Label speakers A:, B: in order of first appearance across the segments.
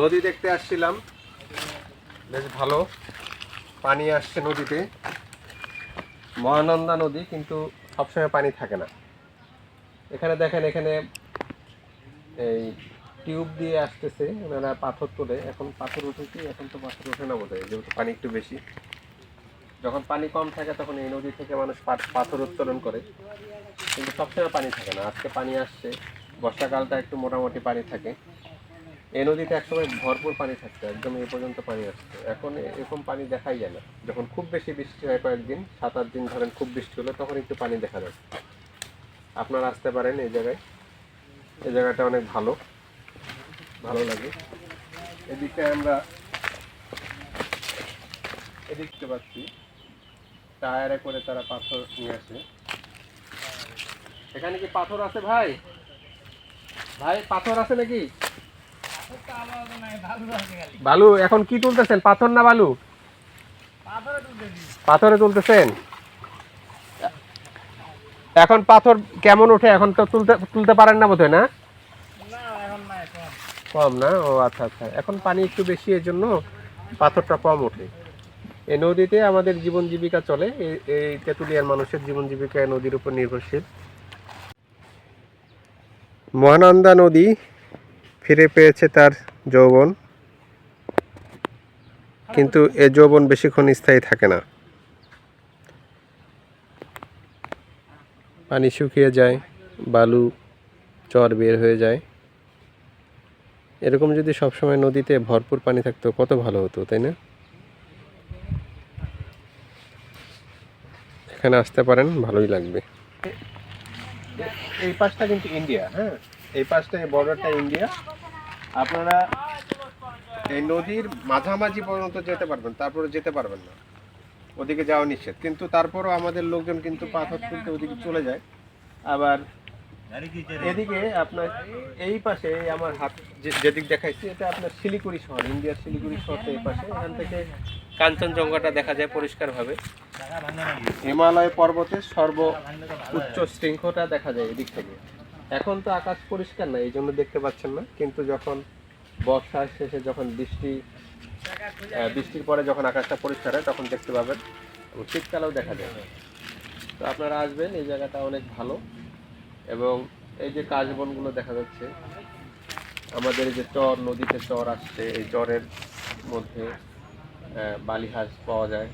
A: নদী দেখতে আসছিলাম। বেশ ভালো। পানি আসছে নদীতে। মহানন্দা নদী, কিন্তু সবসময় পানি থাকে না। এখানে দেখেন, এখানে এই টিউব দিয়ে আসতেছে ওনারা পাথর তোলে। এখন পাথর উঠে কি এখন তো পাথর ওঠে না বোধ হয় যেহেতু পানি একটু বেশি। যখন পানি কম থাকে, তখন এই নদী থেকে মানুষ পাথর উত্তোলন করে। কিন্তু সবসময় পানি থাকে না। আজকে পানি আসছে, বর্ষাকালটা একটু মোটামুটি পানি থাকে। এই নদীতে একসময় ভরপুর পানি থাকতো, একদম এই পর্যন্ত পানি আসছে এখন এরকম পানি দেখাই যায় না। যখন খুব বেশি বৃষ্টি হয় কয়েকদিন সাত আট দিন ধরেন খুব বৃষ্টি হলো তখন একটু পানি দেখা যায়। আপনারা আসতে পারেন এই জায়গায়। এই জায়গাটা অনেক ভালো। ভালো লাগে। এদিকে আমরা দেখতে পাচ্ছি টায়ারে করে তারা পাথর নিয়ে আসে। এখানে কি পাথর আছে ভাই? ভাই, পাথর আছে নাকি? বালু, এখন কি তুলতেছেন? পাথর না বালু? পাথরে তুলতেছেন? এখন পাথর কেমন ওঠে? এখন তো তুলতে তুলতে পারেন না বোধহয়, না? কম না? ও আচ্ছা আচ্ছা। এখন পানি একটু বেশি এর জন্য পাথরটা কম ওঠে। এই নদীতে আমাদের জীবন জীবিকা চলে। এই- তেঁতুলিয়ার মানুষের জীবন জীবিকা নদীর উপর নির্ভরশীল। মহানন্দা নদী ফিরে পেয়েছে তার যৌবন। কিন্তু এ যৌবন বেশিক্ষণ স্থায়ী থাকে না। পানি শুকিয়ে যায়, বালু, চর বের হয়ে যায়। এরকম যদি সবসময় নদীতে ভরপুর পানি থাকতো, কত ভালো হতো, তাই না? এখানে আসতে পারেন, ভালোই লাগবে। এই পাশটা কিন্তু ইন্ডিয়া হ্যাঁ? এই পাশটা, এই বর্ডারটা ইন্ডিয়া। আপনারা এই নদীর মাঝামাঝি পর্যন্ত যেতে পারবেন, তারপরে যেতে পারবেন না। ওদিকে যাওয়া নিষেধ। কিন্তু তারপরও আমাদের লোকজন কিন্তু পাথর তুলতে ওদিকে চলে যায়। আবার এদিকে আপনার এই পাশে আমার হাত যেদিক দেখাইছি, এটা আপনার শিলিগুড়ি শহর, ইন্ডিয়ার শিলিগুড়ি শহর এই পাশে। এখান থেকে কাঞ্চনজঙ্ঘাটা দেখা যায় পরিষ্কারভাবে। হিমালয় পর্বতের সর্ব উচ্চ শৃঙ্খটা দেখা যায় এদিক থেকে। এখন তো আকাশ পরিষ্কার না এই জন্য দেখতে পাচ্ছেন না। কিন্তু যখন বর্ষার শেষে যখন বৃষ্টি বৃষ্টির পরে যখন আকাশটা পরিষ্কার হয়, তখন দেখতে পাবেন শীতকালেও দেখা যায়। তো আপনারা আসবেন, এই জায়গাটা অনেক ভালো। এবং এই যে কাশবনগুলো দেখা যাচ্ছে, আমাদের যে চর, নদীতে চর আসছে, এই চরের মধ্যে বালিহাঁস পাওয়া যায়।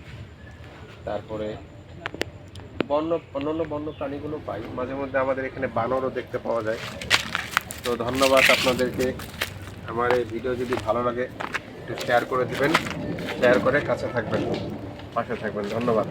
A: তারপরে বন্য, অন্যান্য বন্য প্রাণীগুলো পাই। মাঝে মধ্যে আমাদের এখানে বানরও দেখতে পাওয়া যায়। তো ধন্যবাদ আপনাদেরকে। আমার এই ভিডিও যদি ভালো লাগে, একটু শেয়ার করে দেবেন। শেয়ার করে কাছে থাকবেন, পাশে থাকবেন। ধন্যবাদ।